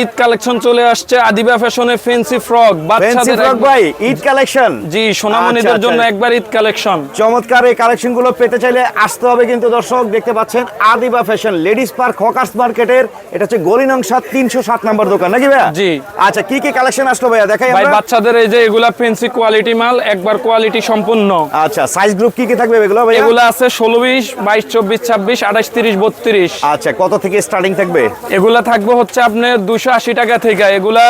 Eid collection চলে আসছে আদিবা ফ্যাশনে ফেন্সি ফ্রক বাচ্চাদের ফ্রক ভাই ঈদ কালেকশন। জি সোনামণিদের আচ্ছা, জন্য আচ্ছা। একবার ঈদ কালেকশন। চমৎকার এই কালেকশনগুলো পেতে চাইলে আসতে হবে কিন্তু দর্শক দেখতে পাচ্ছেন Adiba fashion ladies park hawkers মার্কেটের এটা হচ্ছে গলি নং সাত তিনশো সাত নম্বর দোকান নাকি ভাইয়া? জি। আচ্ছা কি কি কালেকশন আসলো ভাইয়া? দেখাই ভাই বাচ্চাদের এই যে এগুলা ফেন্সি কোয়ালিটি মাল একবার কোয়ালিটি সম্পূর্ণ। আচ্ছা সাইজ গ্রুপ কি কি থাকবে এগুলো ভাইয়া? এগুলা আছে ষোলো বিশ বাইশ চব্বিশ ছাব্বিশ আঠাশ তিরিশ বত্রিশ। আচ্ছা কত থেকে স্টার্টিং থাকবে? এগুলা থাকবে হচ্ছে আপনার দুশো আশি টাকা থেকে এগুলা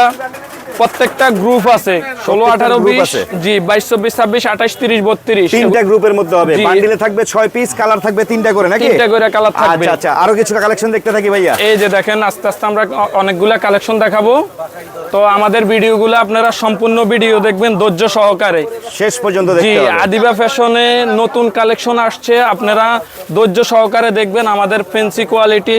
প্রত্যেকটা গ্রুপ আছে ষোলো আঠারো বিশ জি বাইশ চব্বিশ ছাব্বিশ আঠাশ তিরিশ বত্রিশ। তিনটা গ্রুপের মধ্যে হবে। বান্ডিলে থাকবে ছয় পিস কালার থাকবে তিনটা করে নাকি? তিনটা করে colour থাকবে। আচ্ছা আচ্ছা। আরও কিছু কালেকশন দেখতে থাকি ভাইয়া। এই যে দেখেন আস্তে আস্তে আমরা অনেকগুলা কালেকশন দেখাবো। তো আমাদের ভিডিও ভিডিওগুলো আপনারা সম্পূর্ণ ভিডিও দেখবেন ধৈর্য সহকারে। শেষ পর্যন্ত জি আদিবা ফ্যাশনে নতুন কালেকশন আসছে আপনারা ধৈর্য সহকারে দেখবেন আমাদের ফেন্সি কোয়ালিটি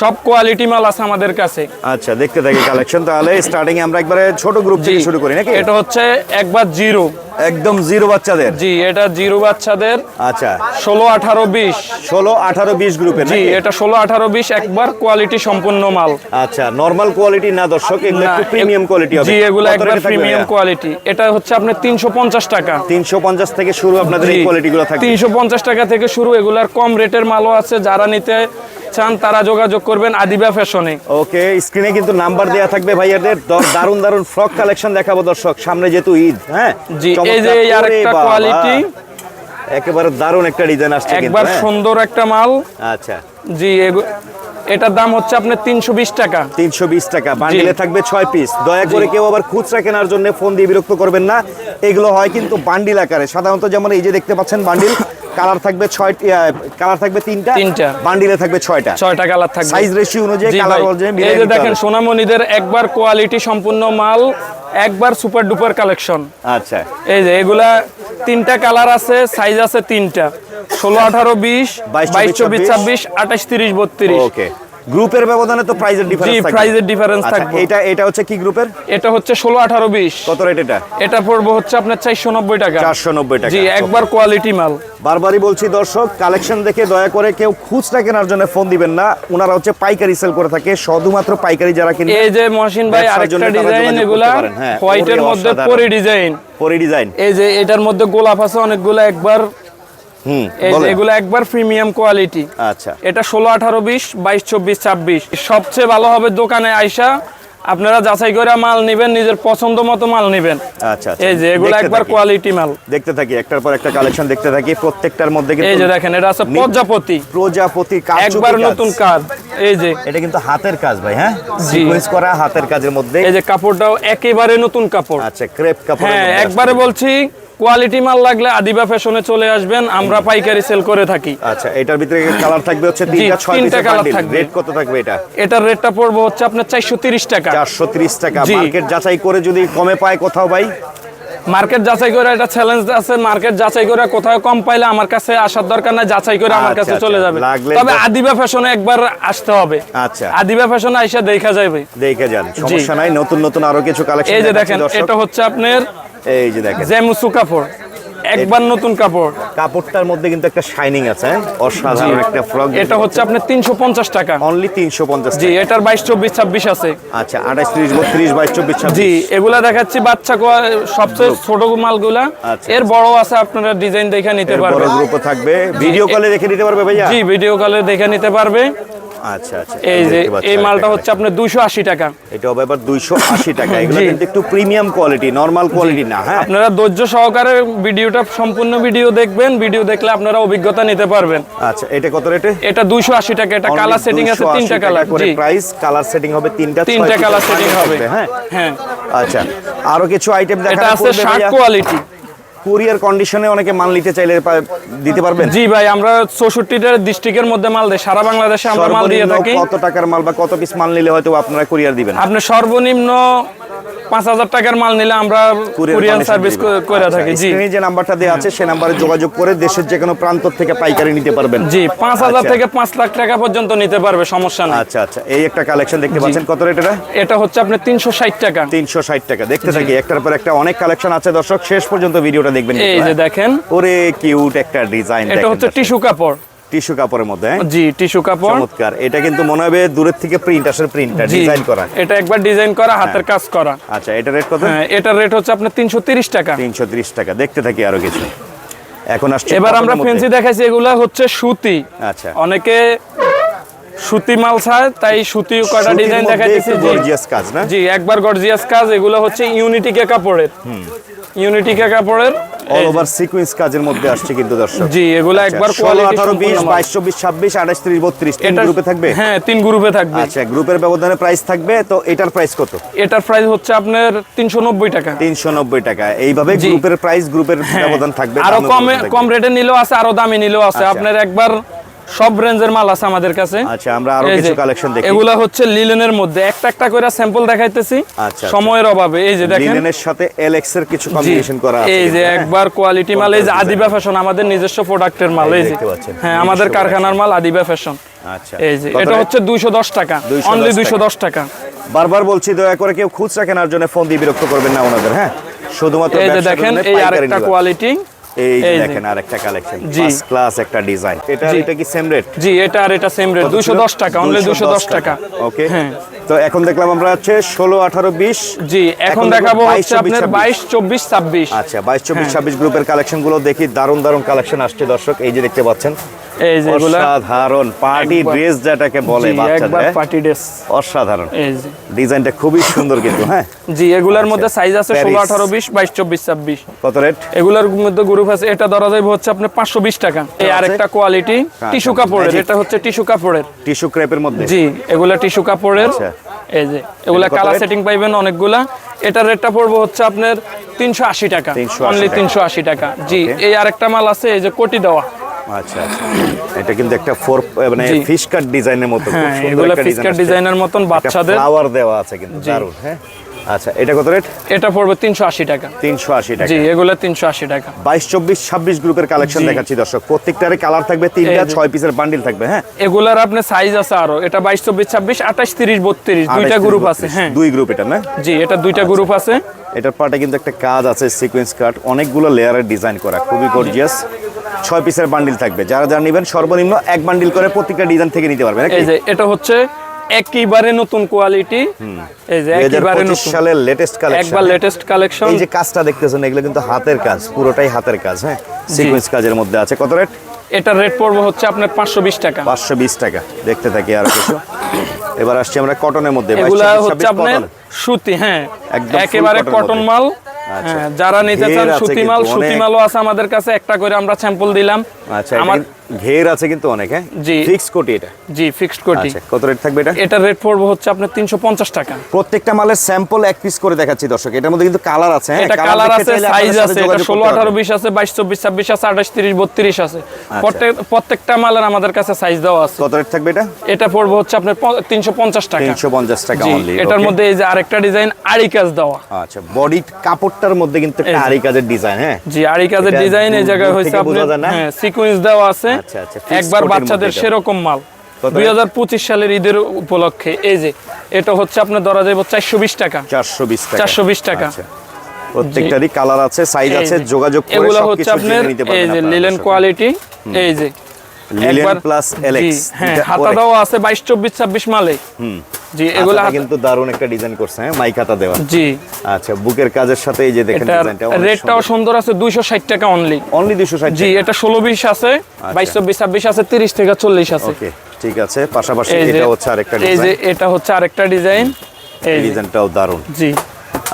সব কোয়ালিটি মাল আছে আমাদের কাছে। আচ্ছা দেখতে থাকি কালেকশন তাহলে স্টার্টিং এ আমরা একবারে ছোট গ্রুপ থেকে শুরু করি নাকি? এটা হচ্ছে একবার জিরো। একদম জিরো বাচ্চাদের? জি এটা জিরো বাচ্চাদের। আচ্ছা। ষোলো আঠারো বিশ। ষোলো আঠারো বিশ গ্রুপের জি এটা ষোলো আঠারো বিশ একবার কোয়ালিটি সম্পূর্ণ মাল। আচ্ছা নরমাল কোয়ালিটি না দর্শক এগুলো একটু প্রিমিয়াম কোয়ালিটি হবে। জি এগুলো একবার প্রিমিয়াম কোয়ালিটি এটা হচ্ছে আপনার তিনশো পঞ্চাশ টাকা। তিনশো পঞ্চাশ থেকে শুরু আপনাদের এই কোয়ালিটি গুলো থাকবে। তিনশো পঞ্চাশ টাকা থেকে শুরু এগুলার কম রেটের মালও আছে। যারা নিতে চান তারা যোগাযোগ করবেন আদিবা ফ্যাশনে। ওকে স্ক্রিনে কিন্তু নাম্বার দেয়া থাকবে ভাইয়াদের। দারুণ দারুণ ফ্রক কালেকশন দেখাবো দর্শক সামনে যেহেতু ঈদ হ্যাঁ? জি এই যে আরেকটা কোয়ালিটি একেবারে দারুণ একটা ডিজাইন আসছে একবার হ্যাঁ? সুন্দর একটা মাল। আচ্ছা। জি এটার দাম হচ্ছে আপনার তিনশো বিশ টাকা। তিনশো বিশ টাকা। বান্ডিলে থাকবে ছয় পিস। দয়া করে কেউ আবার খুচরা কেনার জন্য ফোন দিয়ে বিরক্ত করবেন না। এগুলো হয় কিন্তু বান্ডিল আকারে। সাধারণত যেমন এই যে দেখতে পাচ্ছেন বান্ডিল কালার থাকবে ছয় কালার থাকবে তিনটা তিনটা। বান্ডিলে থাকবে ছয়টা। ছয়টা কালার থাকবে। সাইজ রেশিও অনুযায়ী কালার অনুযায়ী এই যে দেখেন। সোনামণিদের একবার কোয়ালিটি সম্পূর্ণ মাল একবার সুপার ডুপার কালেকশন। আচ্ছা। এই যে এগুলা তিনটা কালার আছে সাইজ আছে তিনটা। ষোলো আঠারো বিশ বাইশ, চব্বিশ, ছাব্বিশ। আঠাশ তিরিশ বত্রিশ। ওকে। গ্রুপের ব্যবধানে তো প্রাইজের ডিফারেন্স থাকবে। প্রাইজের ডিফারেন্স আচ্ছা, থাকবে। এটা এটা হচ্ছে কি গ্রুপের? এটা হচ্ছে ষোলো আঠারো বিশ। কত রেট এটা? এটা পড়ব হচ্ছে আপনার চারশো নব্বই টাকা। চারশো নব্বই টাকা জি একবার কোয়ালিটি মাল। বারবারই বলছি দর্শক কালেকশন দেখে দয়া করে কেউ খুচরা কেনার জন্য ফোন দিবেন না। ওনারা হচ্ছে পাইকারি সেল করে থাকে শুধুমাত্র পাইকারি যারা কিনবে এই যে মহসিন ভাই আরেকটা ডিজাইন এগুলা হ্যাঁ, হোয়াইটের মধ্যে। পরি ডিজাইন পরি ডিজাইন এই যে এটার মধ্যে গোলাপ আছে অনেকগুলো একবার। এগুলো একবার প্রিমিয়াম কোয়ালিটি আচ্ছা। এটা ষোলো আঠারো বিশ বাইশ চব্বিশ ছাব্বিশ। সবচেয়ে ভালো হবে দোকানে আইসা আপনারা যাচাই করে মাল নেবেন নিজের পছন্দ মতো মাল নেবেন। আচ্ছা আচ্ছা। এই যে এগুলো একবার কোয়ালিটি মাল। দেখতে থাকি একটার পর একটা কালেকশন দেখতে থাকি প্রত্যেকটার মধ্যে এই যে দেখেন এটা আছে প্রজাপতি। প্রজাপতি কাজ একবার নতুন কাজ। এই যে। এটা কিন্তু হাতের কাজ ভাই হ্যাঁ? সিকোয়েন্স করা হাতের কাজের মধ্যে। এই যে কাপড়টাও একেবারে নতুন কাপড়। আচ্ছা ক্রেপ কাপড় হ্যাঁ একবারে বলছি কোয়ালিটি মাল লাগলে আদিবা ফ্যাশনে চলে আসবেন আমরা পাইকারি সেল করে থাকি। আচ্ছা এটার ভিতরে কালার থাকবে হচ্ছে তিনটা ছয় তিনটা colour থাকবে। রেট কত থাকবে এটা? এটার রেটটা পড়ব হচ্ছে আপনার চারশো তিরিশ টাকা। চারশো ত্রিশ টাকা। মার্কেট যাচাই করে যদি কমে পায় কোথাও ভাই? মার্কেট যাচাই করে একটা চ্যালেঞ্জ আছে মার্কেট যাচাই করে কোথাও কম পাইলে আমার কাছে আসার দরকার নাই যাচাই করে আমার আচ্ছা, কাছে আচ্ছা। চলে যাবে। তবে আদিবা ফ্যাশনে একবার আসতে হবে। আচ্ছা। আদিবা ফ্যাশনে আইসা দেখা যাবে। দেখে যান সমস্যা নাই নতুন নতুন আরও কিছু কালেকশন এই যে দেখেন এটা হচ্ছে আপনার এই যে দেখেন। জেমুসু কাপড় একবার নতুন কাপড়। কাপড়টার মধ্যে কিন্তু একটা শাইনিং আছে হ্যাঁ? অসাধারণ একটা ফ্রক এটা হচ্ছে আপনার তিনশো পঞ্চাশ টাকা। অনলি তিনশো পঞ্চাশ জি এটার বাইশ চব্বিশ ছাব্বিশ আছে। আচ্ছা আঠাশ ত্রিশ বত্রিশ বাইশ চব্বিশ জি এগুলা দেখাচ্ছি বাচ্চা কোয়া- সবচেয়ে ছোট মালগুলা। আচ্ছা। এর বড় আছে আপনারা ডিজাইন দেখে নিতে এর বড় গ্রুপও থাকবে। ভিডিও কলে দেখে নিতে পারবে ভাইয়া? জি ভিডিও কলে দেখে নিতে পারবে। আচ্ছা আচ্ছা এই যে এই মালটা হচ্ছে আপনার দুইশো আশি টাকা। এটা হবে এবার দুইশো আশি টাকা। এগুলো কিন্তু একটু প্রিমিয়াম কোয়ালিটি নর্মাল কোয়ালিটি না হ্যাঁ? আপনারা ধৈর্য সহকারে ভিডিওটা সম্পূর্ণ ভিডিও দেখবেন ভিডিও দেখলে আপনারা অভিজ্ঞতা নিতে পারবেন। আচ্ছা এটা কত রেটে? এটা দুইশো আশি টাকা এটা কালার সেটিং আছে তিনটা কালার করে প্রাইস কালার সেটিং হবে তিনটা তিনটা কালার সেটিং হবে। হ্যাঁ? হ্যাঁ। আচ্ছা আরও কিছু আইটেম এটা দেখা আছে শার্ট কোয়ালিটি কুরিয়ার কন্ডিশনে অনেকে মাল নিতে চাইলে দিতে পারবেন? জি ভাই আমরা চৌষট্টিটা ডিস্ট্রিক্টের মধ্যে মাল দেয় সারা বাংলাদেশে আমরা মাল দিয়ে থাকি। কত টাকার মাল বা কত পিস মাল নিলে হয়তো আপনারা কুরিয়ার দিবেন? আপনি সর্বনিম্ন পাঁচ হাজার টাকার মাল নিলে আমরা কুরিয়ার সার্ভিস করে আচ্ছা, থাকি জি। যে নাম্বারটা দেওয়া আছে সেই নাম্বারে যোগাযোগ করে দেশের যে কোনো প্রান্ত থেকে পাইকারি নিতে পারবেন। জি পাঁচ হাজার আচ্ছা। থেকে পাঁচ লাখ টাকা পর্যন্ত নিতে পারবে সমস্যা নেই। আচ্ছা আচ্ছা এই একটা কালেকশন দেখতে পাচ্ছেন কত রেট এটা? এটা হচ্ছে আপনার তিনশো ষাট টাকা। তিনশো ষাট টাকা দেখতে থাকি একটার পর একটা অনেক কালেকশন আছে দর্শক শেষ পর্যন্ত ভিডিওটা দেখবেন এই যে হ্যাঁ? দেখেন। ওরে কিউট একটা ডিজাইন এটা হচ্ছে টিস্যু কাপড়। টিস্যু কাপড়ের মধ্যে হ্যাঁ? জি টিস্যু কাপড়। চমৎকার। এটা কিন্তু মনে হবে দূরের থেকে প্রিন্ট আসলে প্রিন্টটা জি ডিজাইন করা। এটা একবার ডিজাইন করা হাতের কাজ করা। আচ্ছা এটা রেট কত? হ্যাঁ এটার রেট হচ্ছে আপনার তিনশো তিরিশ টাকা। তিনশো ত্রিশ টাকা। দেখতে থাকি আরও কিছু। এখন আসছে এবার আমরা ফেন্সি দেখাইছি এগুলা হচ্ছে সুতি। আচ্ছা। অনেকে সুতি মাল চায় তাই সুতি সুতির ডিজাইন দেখাইতেছি gorgeous কাজ না? জি একবার গর্জিয়াস কাজ এগুলো হচ্ছে ইউনিটিকে কাপড়ের। ইউনিটিকে কাপড়ের অল ওভার সিকোয়েন্স কাজের মধ্যে আসছে কিন্তু দর্শক। জি এগুলো একবার কোয়ালিটি আঠারো বিশ বাইশ চব্বিশ ছাব্বিশ আঠাশ ত্রিশ বত্রিশ তিন গ্রুপে থাকবে? হ্যাঁ তিন গ্রুপে থাকবে। আচ্ছা গ্রুপের ব্যবধানে প্রাইস থাকবে তো এটার প্রাইস কত? এটার প্রাইস হচ্ছে আপনার তিনশো নব্বই টাকা। তিনশো নব্বই টাকা। এইভাবে। গ্রুপের প্রাইস গ্রুপের ব্যবধান থাকবে আরও কমে। কম রেটে নিলেও আছে আরও দামি নিলেও আছে। আচ্ছা। আপনার একবার সব রেঞ্জের মাল আছে আমাদের কাছে। আচ্ছা আমরা আরও কিছু কালেকশন দেখি। এগুলা হচ্ছে লিলেনের মধ্যে। একটা একটা করে স্যাম্পল দেখাইতেছি। আচ্ছা। সময়ের অভাবে। এই যে দেখেন। লিনেনের সাথে এলএক্স এর কিছু কম্বিনেশন করা আছে এই যে হ্যাঁ? একবার কোয়ালিটি মাল। এই যে আদিবা ফ্যাশন আমাদের নিজস্ব প্রোডাক্টের মাল। এই যে। দেখতে পাচ্ছেন, হ্যাঁ আমাদের কারখানার মাল আদিবা ফ্যাশন আচ্ছা। এই যে এটা হচ্ছে দুইশো দশ টাকা। অনলি টাকা। দুইশো দশ টাকা। বারবার বলছি দয়া করে কেউ খুচরা কেনার জন্য ফোন দিয়ে বিরক্ত করবেন না ওনাদের হ্যাঁ? শুধুমাত্র এই যে দেখেন এই আরেকটা কোয়ালিটি এই যে দেখেন আরেকটা কালেকশন ফার্স্ট ক্লাস একটা ডিজাইন এটা এটা কি সেম রেট জি এটা আর এটা সেম রেট দুইশো দশ টাকা অনলি দুইশো দশ টাকা। ওকে। তো এখন দেখলাম আমরা হচ্ছে ষোলো আঠারো বিশ। জি এখন দেখাবো হচ্ছে আপনার 24, বাইশ চব্বিশ ছাব্বিশ। আচ্ছা বাইশ চব্বিশ হ্যাঁ। ছাব্বিশ গ্রুপের কালেকশনগুলো দেখি দারুণ দারুণ কালেকশন আসছে দর্শক। এই যে দেখতে পাচ্ছেন এই যে অসাধারণ পার্টি ড্রেস যেটাকে বলে বাচ্চাদের পার্টি ড্রেস। অসাধারণ। এই যে। ডিজাইনটা খুবই সুন্দর কিন্তু হ্যাঁ? জি এগুলার মধ্যে সাইজ আছে ষোলো প্যারিস। আঠারো বিশ বাইশ চব্বিশ ছাব্বিশ। কত রেট? এগুলোর মধ্যে গ্রুপ আছে এটা ধরা যাবে হচ্ছে আপনার পাঁচশো বিশ টাকা। এই আরেকটা কোয়ালিটি টিস্যু কাপড়ের এটা হচ্ছে টিস্যু কাপড়ের। টিস্যু ক্রেপের মধ্যে? জি এগুলা টিস্যু কাপড়ের। আচ্ছা। এই যে এগুলা কালার সেটিং পাইবেন অনেকগুলা। এটার রেটটা পড়বে হচ্ছে আপনার তিনশো আশি টাকা। 380 অনলি টাকা। তিনশো আশি টাকা। জি এই আরেকটা মাল আছে এই যে কোটি দেওয়া। আচ্ছা আচ্ছা। এটা কিন্তু একটা ফোর মানে ফিশ কাট ডিজাইনের মতো হ্যাঁ এগুলা ফিসকার ডিজাইন ডিজাইনের মতন বাচ্চাদের। ফ্লাওয়ার দেওয়া আছে কিন্তু দারুণ হ্যাঁ? আচ্ছা এটা কত রেট এটা পড়বে তিনশো আশি টাকা। তিনশো আশি টাকা। জি এগুলা তিনশো আশি টাকা। বাইশ চব্বিশ ছাব্বিশ গ্রুপের কালেকশন দেখাচ্ছি দর্শক। প্রত্যেকটারে কালার থাকবে তিনটা ছয় পিসের বান্ডিল থাকবে হ্যাঁ? এগুলার আপনার সাইজ আছে আরও। এটা বাইশ চব্বিশ ছাব্বিশ আঠাশ তিরিশ বত্রিশ দুইটা গ্রুপ আছে হ্যাঁ। দুই গ্রুপ এটা না? জি এটা দুইটা গ্রুপ আছে। এটার পার্টে কিন্তু একটা কাজ আছে সিকোয়েন্স কাট অনেকগুলো লেয়ারের ডিজাইন করা খুবই গর্জিয়াস ছয় পিসের বান্ডিল থাকবে। যারা যারা নেবেন সর্বনিম্ন এক বান্ডিল করে প্রত্যেকটা ডিজাইন থেকে নিতে পারবেন এই যে এটা হচ্ছে একেবারে নতুন কোয়ালিটি এই যে একেবারে নতুন। সালের লেটেস্ট কালেকশন একবার লেটেস্ট কালেকশন এই যে কাজটা দেখতেছেন এগুলো কিন্তু হাতের কাজ পুরোটাই হাতের কাজ হ্যাঁ? সিকোয়েন্স কাজের মধ্যে আছে। কত রেট এটার রেট পড়বে হচ্ছে আপনার পাঁচশো বিশ টাকা। পাঁচশো বিশ টাকা দেখতে থাকি আরও কিছু। এবার আসছি আমরা কটনের মধ্যে। এগুলা হচ্ছে আপনার সুতি হ্যাঁ। একেবারে কটন মাল। হ্যাঁ যারা নিতে চান সুতিমাল সুতিমালও। আছে আমাদের কাছে একটা করে আমরা স্যাম্পল দিলাম আচ্ছা আমার ঘের আছে কিন্তু অনেক হ্যাঁ? জি। ফিক্স কোটি এটা? জি ফিক্সড কোটি। আচ্ছা কত রেট থাকবে এটা? এটার রেট পড়বে হচ্ছে আপনার তিনশো পঞ্চাশ টাকা। প্রত্যেকটা মালের স্যাম্পল এক পিস করে দেখাচ্ছি দর্শক এটার মধ্যে কিন্তু কালার আছে হ্যাঁ? এটা কালার আছে সাইজ আছে এটা যোগাযোগ ষোলো করতে আঠারো পারবেন। বিশ আছে বাইশ চব্বিশ ছাব্বিশ আছে আঠাশ তিরিশ বত্রিশ আছে। আচ্ছা। প্রত্যেক প্রত্যেকটা মালের আমাদের কাছে সাইজ দেওয়া আছে। কত রেট থাকবে এটা? এটা পড়বে হচ্ছে আপনার তিনশো পঞ্চাশ টাকা। তিনশো পঞ্চাশ টাকা জি অনলি এটার মধ্যে এই যে আরেকটা ডিজাইন আড়ি কাজ দেওয়া। আচ্ছা বডি কাপড়টার মধ্যে কিন্তু একটা এই কাজের ডিজাইন হ্যাঁ? জি আড়ি কাজের ডিজাইন এই জায়গায় বোঝা আপনার? হ্যাঁ সিকোয়েন্স দেওয়া আছে। আচ্ছা, আচ্ছা, একবার বাচ্চাদের সেরকম মাল। দুই হাজার পঁচিশ সালের ঈদের উপলক্ষে এই যে এটা হচ্ছে আপনার ধরা যাইব চারশো বিশ টাকা। চারশো বিশ চারশো বিশ টাকা। আচ্ছা। প্রত্যেকটারই কালার আছে সাইজ আছে যোগাযোগ করে এগুলো হচ্ছে আপনার এই যে নিলেন লিলেন কোয়ালিটি এই যে একবার- প্লাস এলেক্স আছে বাইশ চব্বিশ ছাব্বিশ মালে। জি এগুলা কিন্তু দারুণ একটা ডিজাইন করছে হ্যাঁ মাইক হাতা দেওয়া। জি। আচ্ছা বুকের কাজের সাথে এই যে দেখেন ডিজাইনটা রেটটাও সুন্দর। আছে দুইশো ষাট টাকা অনলি অনলি 260 জি এটা ষোলো বিশ আছে বাইশ চব্বিশ ছাব্বিশ আছে তিরিশ থেকে চল্লিশ আছে। ওকে ঠিক আছে পাশাপাশি এটা হচ্ছে আরেকটা এই যে ডিজাইন এটা হচ্ছে আরেকটা ডিজাইন এই ডিজাইনটাও দারুণ। জি।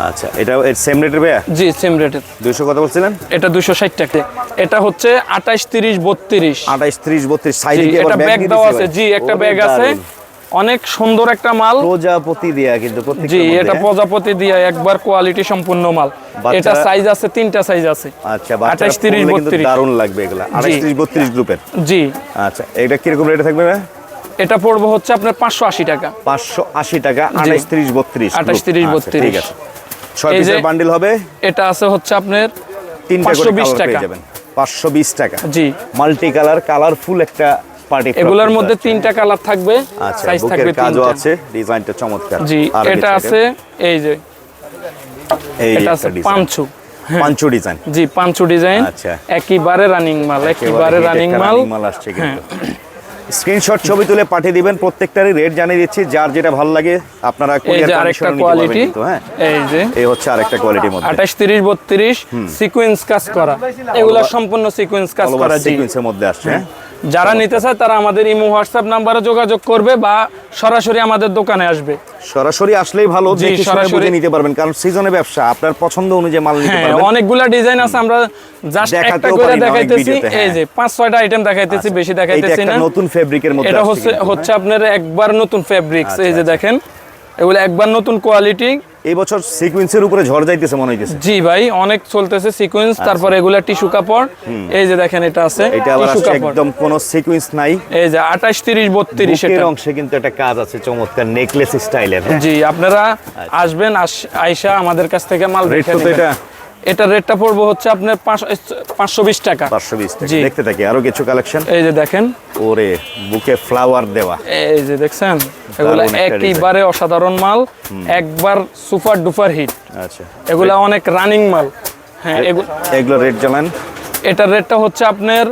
আচ্ছা এটা সেম রেটের ভাইয়া? জি সেম রেটের 200 কথা বলছিলেন? এটা দুশো ষাট টাকা। এটা হচ্ছে আঠাশ তিরিশ বত্রিশ। 28 30 32 সাইডে কি এটা ব্যাগ দেওয়া আছে। জি একটা ব্যাগ আছে। অনেক সুন্দর একটা মাল। প্রজাপতি দেয়া কিন্তু জি এটা হ্যাঁ? প্রজাপতি দিয়ে একবার কোয়ালিটি সম্পূর্ণ মাল। এটা সাইজ আছে তিনটা সাইজ আছে। আচ্ছা বাচ্চারা 28 30 পরলে 32 দারুণ লাগবে এগুলা। 28 30 32 গ্রুপের। জি। আচ্ছা এটা কীরকম রেটে থাকবে ভাইয়া এটা পড়ব হচ্ছে আপনার পাঁচশো আশি টাকা। 580 টাকা 28 30 32 28, 30, group। আচ্ছা, 32 ঠিক আছে। ছয় এই পিসের বান্ডিল হবে। এটা আছে হচ্ছে আপনার তিনটা করে 520 কালার টাকা। পেয়ে যাবেন। 520 টাকা। জি। মাল্টি কালার কালারফুল একটা পার্টি এগুলোর মধ্যে তিনটা কালার থাকবে আচ্ছা সাইজ বুকের থাকবে কাজও আছে ডিজাইনটা চমৎকার। জি এটা আছে এই যে। এই এটা আছে ডিজাইন পাঁচশো ডিজাইন জি পাঁচু ডিজাইন আচ্ছা। একেবারে রানিং মাল একেবারে রানিং মাল। মাল আসছে হ্যাঁ। কিন্তু স্ক্রিনশট ছবি তুলে পাঠিয়ে দিবেন প্রত্যেকটারই রেট জানিয়ে দিচ্ছি যার যেটা ভালো লাগে আপনারা কুরিয়ার আরেকটা কোয়ালিটি হ্যাঁ। এই যে। এই হচ্ছে আরেকটা কোয়ালিটির মধ্যে। 28 30 32 সিকোয়েন্স কাজ করা। এগুলা সম্পূর্ণ সিকোয়েন্স কাজ করা সিকোয়েন্সের মধ্যে আসছে হ্যাঁ। যারা নিতে চায় তারা আমাদের ইমো হোয়াটসঅ্যাপ নাম্বারে যোগাযোগ করবে বা সরাসরি আমাদের দোকানে আসবে। সরাসরি আসলেই ভালো দেখে সরাসরি- নিতে পারবেন কারণ সিজনে ব্যবসা আপনার পছন্দ অনুযায়ী মাল নিতে হ্যাঁ পারবেন। অনেকগুলা ডিজাইন আছে আমরা জাস্ট একটা করে দেখাইতেছি। হ্যাঁ। এই যে পাঁচ ছয়টা আইটেম দেখাইতেছি বেশি এইটা দেখাইতেছি না। নতুন ফেব্রিকের মধ্যে এটা হচ্ছে হচ্ছে আপনার একবার নতুন ফেব্রিক্স এই যে আচ্ছা, দেখেন এগুলো একবার নতুন কোয়ালিটি হ্যাঁ। এই বছর সিকোয়েন্সের উপরে ঝড় যাইতেছে মনে হইতেছে। জি ভাই অনেক চলতেছে সিকোয়েন্স তারপর এগুলা টিস্যু কাপড় এই যে দেখেন এটা আছে এটা আবার একদম কোনো সিকোয়েন্স নাই। এই যে আঠাশ তিরিশ বত্রিশ বুকের এটা। অংশে কিন্তু একটা কাজ আছে চমৎকার নেকলেস স্টাইলের হ্যাঁ? জি আপনারা আসবেন আয়শা আমাদের কাছ থেকে মাল দেখেন এটা নেবেন। এটা? এটার রেটটা পড়ব হচ্ছে আপনার পাঁচশো বিশ টাকা। পাঁচশো বিশ টাকা। দেখতে থাকি আরও কিছু কালেকশন এই যে দেখেন। ওরে বুকে ফ্লাওয়ার দেওয়া। এই যে দেখছেন? এগুলা একটা একেবারে অসাধারণ মাল একবার সুপার ডুপার হিট আচ্ছা। এগুলা অনেক রানিং মাল। হ্যাঁ এগু- এগুলো রেট জানান? এটার রেটটা হচ্ছে আপনার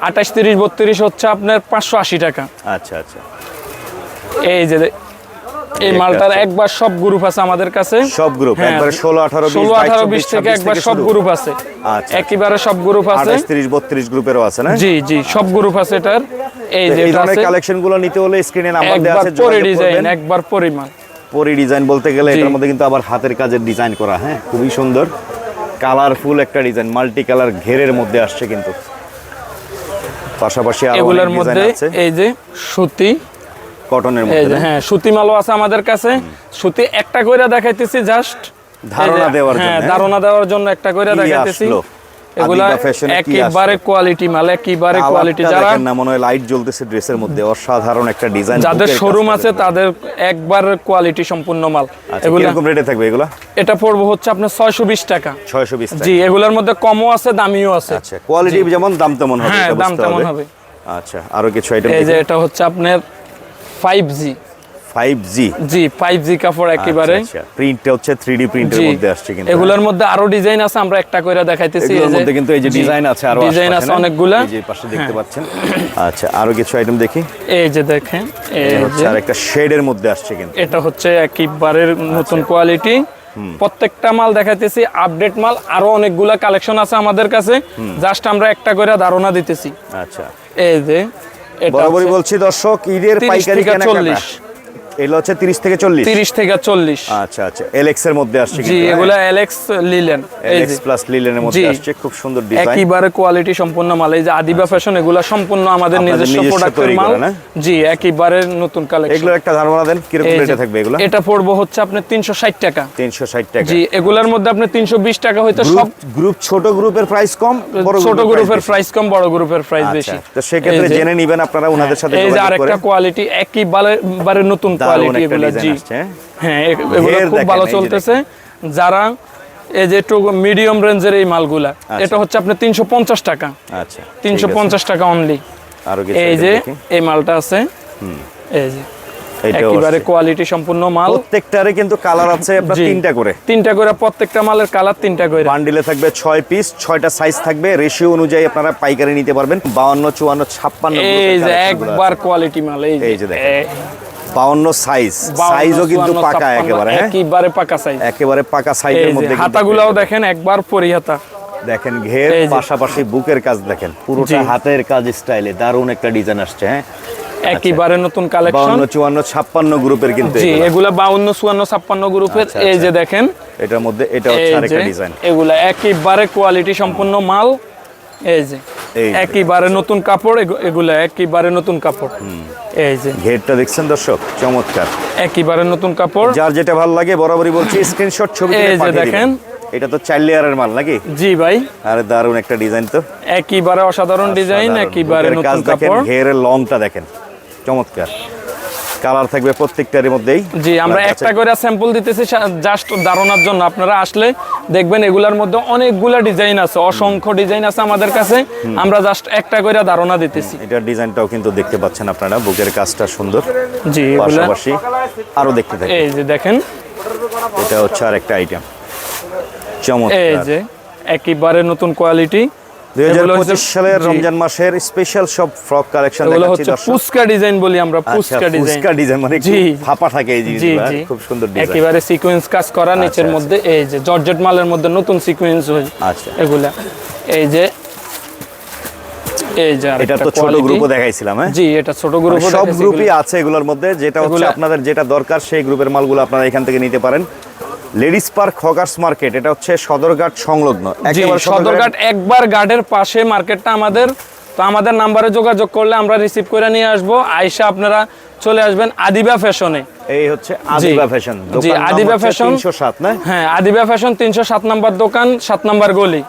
আঠাশ তিরিশ বত্রিশ হচ্ছে আপনার পাঁচশো আশি টাকা। আচ্ছা আচ্ছা। এই যে এই মালটার একবার সব গ্রুপ আছে আমাদের কাছে। সব গ্রুপ হ্যাঁ, একবারে ষোলো আঠারো বিশ ষোলো বাইশ আঠারো চব্বিশ বিশ থেকে একবার সব গ্রুপ আছে। আচ্ছা। একেবারে সব গ্রুপ আছে। আঠাশ তিরিশ বত্রিশ গ্রুপেরও আছে না? জি জি সব গ্রুপ আছে এটার। এই যে আছে কালেকশনগুলো নিতে হলে স্ক্রিনে নাম্বার দেওয়া একবার পরে ডিজাইন একবার পরিমাণ। পরি ডিজাইন বলতে গেলে এটার মধ্যে কিন্তু আবার হাতের কাজের ডিজাইন করা হ্যাঁ খুবই সুন্দর। কালারফুল একটা ডিজাইন মাল্টি কালার ঘেরের মধ্যে আসছে কিন্তু। পাশাপাশি আরও এগুলোর মধ্যে ডিজাইন আছে। এই যে সুতি কটনের মধ্যে। হ্যাঁ সুতি মালও আছে আমাদের কাছে। সুতি একটা কইরা দেখাইতেছি জাস্ট ধারণা দেওয়ার হ্যাঁ জন্য, হ্যাঁ? ধারণা দেওয়ার জন্য একটা কইরা দেখাইতেছি। আসলো? এগুলা আদিবা ফ্যাশনে কি একেবারে কোয়ালিটি মাল একেবারে কোয়ালিটি যারা দেখেন না মনে হয় লাইট জ্বলতেছে ড্রেসের মধ্যে। অসাধারণ একটা ডিজাইন যাদের শোরুম আছে তাদের একবার কোয়ালিটি সম্পূর্ণ মাল। আচ্ছা এগুলা রেটে থাকবে এগুলো? এটা পড়ব হচ্ছে আপনার ছয়শো বিশ টাকা। ছয়শো বিশ জি এগুলোর মধ্যে কমও আছে দামিও আছে। আচ্ছা কোয়ালিটি যেমন দাম তেমন হবে হ্যাঁ দাম তেমন হবে। আচ্ছা আরও কিছু আইটেম এই যে এটা হচ্ছে আপনার five G five G G five G কাপড় একেবারে। প্রিন্টটা হচ্ছে থ্রি ডি প্রিন্টের মধ্যে আসছে কিন্তু এগুলোর মধ্যে আরও ডিজাইন আছে আমরা একটা করে দেখাইতেছি এগুলোর মধ্যে কিন্তু এই যে ডিজাইন আছে আরও ডিজাইন আছে? অনেকগুলা। এই যে পাশে দেখতে পাচ্ছেন। আচ্ছা আরও কিছু আইটেম দেখি? এই যে দেখেন এই যে আর একটা শেডের মধ্যে আসছে কিন্তু। এটা হচ্ছে একেবারের নতুন কোয়ালিটি প্রত্যেকটা মাল দেখাইতেছি আপডেট মাল আরও অনেকগুলা কালেকশন আছে আমাদের কাছে। জাস্ট আমরা একটা করে ধারণা দিতেছি। আচ্ছা। এই যে বরাবরই বলছি দর্শক ঈদের পাইকারি কেনাকাটা। 40 এগুলো হচ্ছে 30 থেকে 40 তিরিশ থেকে চল্লিশ। আচ্ছা আচ্ছা। এলএক্স এর মধ্যে আসছে জি হ্যাঁ? এলেক্স লিলেন এলএক্স প্লাস লিলেনের মধ্যে আসছে খুব সুন্দর ডিজাইন একইবারে কোয়ালিটি সম্পূর্ণ মাল। এই যে আদিবা ফ্যাশন এগুলা সম্পূর্ণ আমাদের নিজস্ব প্রোডাক্টের মাল। জি একইবারে নতুন কালেকশন এগুলোর একটা ধারণা দেন কীরকম রেটে থাকবে এগুলো? এটা পড়ব হচ্ছে আপনার তিনশো ষাট টাকা। 360 টাকা। জি এগুলার মধ্যে তিনশো বিশ টাকা হয়তো সব গ্রুপ ছোট গ্রুপের প্রাইস কম বড় ছোট গ্রুপের প্রাইস কম বড় গ্রুপের প্রাইস বেশি। বেশি। আচ্ছা, তো সেক্ষেত্রে জেনে নিবেন আপনারা ওনাদের সাথে এই যে আরেকটা কোয়ালিটি একইবারে নতুন কোয়ালিটি এগুলা জি। হ্যাঁ? হ্যাঁ এগুলো খুব ভালো চলতেছে। যারা এই যে একটু মিডিয়াম রেঞ্জের এই মালগুলা এটা হচ্ছে আপনার তিনশো পঞ্চাশ টাকা। আচ্ছা তিনশো পঞ্চাশ টাকা অনলি এই যে এই মালটা আছে। এই যে একেবারে কোয়ালিটি সম্পূর্ণ মাল। প্রত্যেকটারে কিন্তু কালার আছে আপনার তিনটা করে। তিনটা করে প্রত্যেকটা মালের কালার তিনটা করে। বান্ডিলে থাকবে ছয় পিস ছয়টা সাইজ থাকবে। রেশিও অনুযায়ী আপনারা পাইকারি নিতে পারবেন। বাউন্ন চুয়ান্ন ছাপ্পান্ন এই যে একবার কোয়ালিটি মাল এই এই যে দেখেন। বাউন্ন সাইজ সাইজও কিন্তু পাকা একেবারে হ্যাঁ? একেবারে পাকা সাইজ একেবারে পাকা সাইজের মধ্যে হাতাগুলাও দেখেন একবার পরি হাতা দেখেন ঘের পাশাপাশি বুকের কাজ দেখেন পুরোটা হাতের কাজ স্টাইলে দারুণ একটা ডিজাইন আসছে হ্যাঁ? একেবারে নতুন কালেকশন বাউন্ন চুয়ান্ন ছাপ্পান্ন গ্রুপের কিন্তু জি এগুলা। এগুলা বাউন্ন চুয়ান্ন ছাপ্পান্ন গ্রুপের আচ্ছা, এই আচ্ছা। যে দেখেন। এটার মধ্যে এটা হচ্ছে আরেকটা ডিজাইন এগুলা একেবারে কোয়ালিটি সম্পূর্ণ মাল। এই যে একেবারে নতুন কাপড় এগু- এগুলা একেবারে নতুন কাপড়। এই যে। ঘেরটা দেখছেন দর্শক? চমৎকার। একেবারে নতুন কাপড়। যার যেটা ভালো লাগে বরাবরই বলছি স্ক্রিনশট ছবি এই যে দেখেন। এটা তো চার লেয়ারের মাল নাকি? জি ভাই। আরে দারুণ একটা ডিজাইন তো। একেবারে অসাধারণ ডিজাইন। একেবারে নতুন কাপড়। ঘেরের লংটা দেখেন। চমৎকার। কালার থাকবে প্রত্যেকটার মধ্যেই। জি আমরা একটা কাছে- করে স্যাম্পল দিতেছি জাস্ট ধারণার জন্য। আপনারা আসলে দেখবেন এগুলার মধ্যে অনেকগুলা ডিজাইন আছে অসংখ্য ডিজাইন আছে আমাদের কাছে। আমরা জাস্ট একটা করে ধারণা দিতেছি। এটার ডিজাইনটাও কিন্তু দেখতে পাচ্ছেন আপনারা বুকের কাজটা সুন্দর। জি এগুলা। পাশাপাশি আরও দেখতে থাকি। এই যে দেখেন। এটা হচ্ছে আর একটা আইটেম এই যে একেবারে নতুন কোয়ালিটি দুই হাজার পঁচিশ সালের রমজান মাসের স্পেশাল সব ফ্রক কালেকশন দেখাচ্ছি দর্শক। পুস্কা ডিজাইন বলি আমরা পুস্কা ডিজাইন ফুচকা ডিজাইন মানে একটু থাকে এই জিনিসগুলো খুব সুন্দর ডিজাইন একেবারে সিকোয়েন্স কাজ করা নিচের। মধ্যে এই যে জর্জেট মালের মধ্যে নতুন সিকোয়েন্স আচ্ছা। এগুলা। এই যে এই যে এটা তো ছোট। গ্রুপও দেখাইছিলাম হ্যাঁ? জি এটা ছোট গ্রুপ মানে সব গ্রুপই আছে এগুলোর মধ্যে যেটা হচ্ছে আপনাদের যেটা দরকার সেই গ্রুপের মালগুলো আপনারা এখান থেকে নিতে পারেন। লেডিস পার্ক হকার্স মার্কেট এটা হচ্ছে সদরঘাট সংলগ্ন। সদরঘাট একবার গার্ডের পাশে মার্কেটটা আমাদের। তো আমাদের নাম্বারে যোগাযোগ করলে আমরা রিসিভ করে নিয়ে আসব। আইসা আপনারা চলে আসবেন আদিবা ফ্যাশনে। এই হচ্ছে আদিবা ফ্যাশন জি, আদিবা আদিবা ফ্যাশন। তিনশো সাত না? হ্যাঁ আদিবা ফ্যাশন তিনশো সাত নাম্বার দোকান সাত নাম্বার গলি।